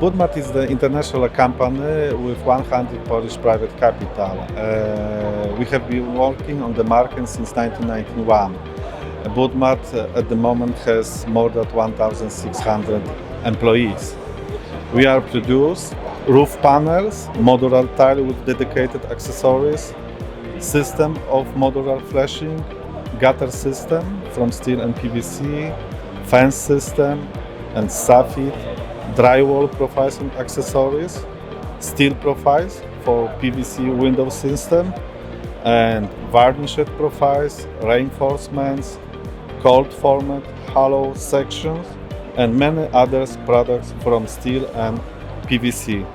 Budmat is the international company with 100 Polish private capital. Uh, we have been working on the market since 1991. Budmat uh, at the moment has more than 1,600 employees. We are produce roof panels, modular tile with dedicated accessories, system of modular flashing, gutter system from steel and PVC, fence system and soffit, drywall profiles and accessories, steel profiles for PVC window system, and varnished profiles, reinforcements, cold format, hollow sections, and many other products from steel and PVC.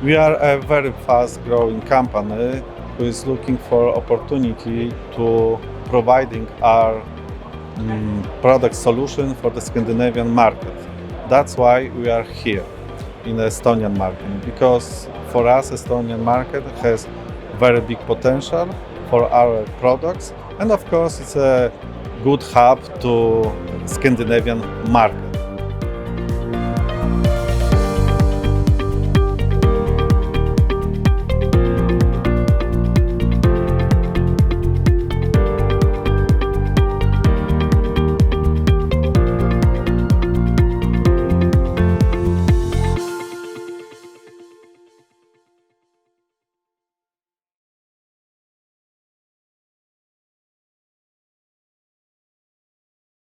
We are a very fast growing company who is looking for opportunity to providing our mm, product solution for the Scandinavian market. That's why we are here in the Estonian market because for us Estonian market has very big potential for our products and of course it's a good hub to Scandinavian market.